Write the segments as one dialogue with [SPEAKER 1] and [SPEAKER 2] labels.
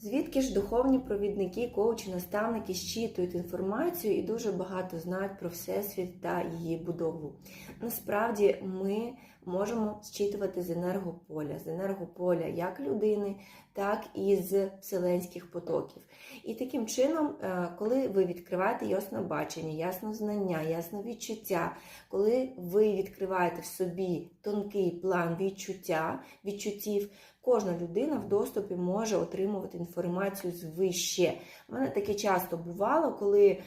[SPEAKER 1] Звідки ж духовні провідники, коучі, наставники щитують інформацію і дуже багато знають про Всесвіт та її будову. Насправді ми можемо зчитувати з енергополя, з енергополя як людини, так і з вселенських потоків. І таким чином, е, коли ви відкриваєте яснобачення, яснознання, ясновідчуття, коли ви відкриваєте в собі тонкий план відчуття, відчуттів, кожна людина в доступі може отримувати інформацію звище. У мене таке часто бувало, коли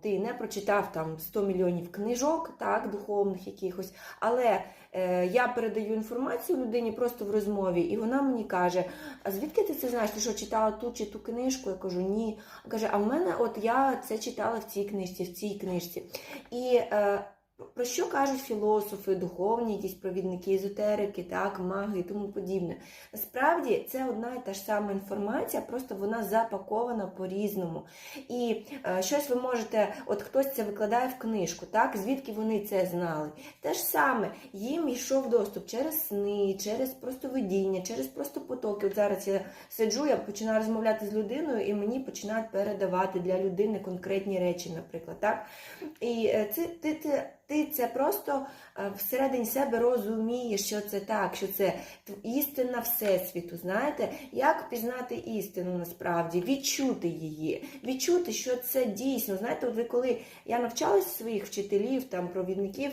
[SPEAKER 1] ти не прочитав там 100 мільйонів книжок, так, духовних якихось, але е, я передаю інформацію людині просто в розмові, і вона мені каже: А звідки ти це знаєш? Ти що читала ту чи ту книжку? Я кажу, ні. Каже, а в мене от я це читала в цій книжці, в цій книжці. І е, про що кажуть філософи, духовні, якісь провідники, езотерики, так, маги і тому подібне. Насправді це одна і та ж сама інформація, просто вона запакована по-різному. І е, щось ви можете, от хтось це викладає в книжку, так, звідки вони це знали. Те ж саме, їм йшов доступ через сни, через просто видіння, через просто потоки. От зараз я сиджу, я починаю розмовляти з людиною, і мені починають передавати для людини конкретні речі, наприклад. так. І е, це ти, ти, ти це просто е, всередині себе розумієш, що це так, що це істина Всесвіту. Знаєте, як пізнати істину насправді, відчути її, відчути, що це дійсно. Знаєте, от ви коли я навчалась своїх вчителів, там провідників,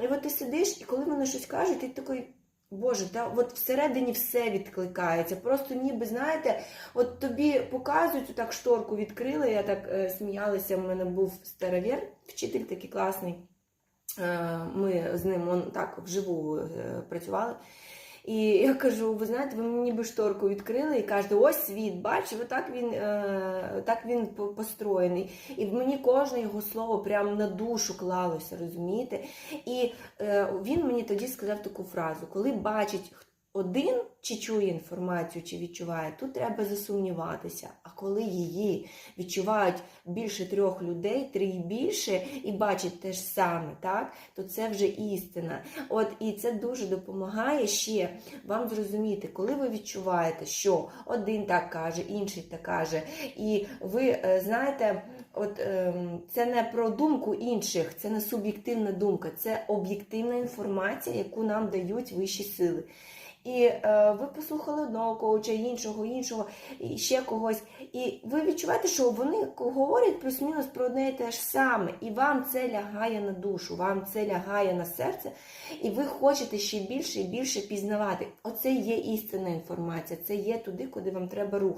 [SPEAKER 1] і от ти сидиш, і коли вони щось кажуть, ти такий. Боже, та от всередині все відкликається. Просто ніби знаєте, от тобі показують так шторку відкрили. Я так е, сміялася. В мене був старовір, вчитель такий класний. Е, Ми з ним он, так вживу е, працювали. І я кажу: ви знаєте, ви мені ніби шторку відкрили і кажете, ось світ, бачив, так він, е, так він построєний. І мені кожне його слово прямо на душу клалося, розумієте? І е, він мені тоді сказав таку фразу: коли бачить один чи чує інформацію, чи відчуває, тут треба засумніватися. А коли її відчувають більше трьох людей, три і більше, і бачать те ж саме, так, то це вже істина. От і це дуже допомагає ще вам зрозуміти, коли ви відчуваєте, що один так каже, інший так каже, і ви е, знаєте, от ем, це не про думку інших, це не суб'єктивна думка, це об'єктивна інформація, яку нам дають вищі сили. І е, ви послухали одного коуча, іншого, іншого, і ще когось. І ви відчуваєте, що вони говорять плюс-мінус про одне і те ж саме, і вам це лягає на душу, вам це лягає на серце, і ви хочете ще більше і більше пізнавати. Оце є істинна інформація, це є туди, куди вам треба рухати.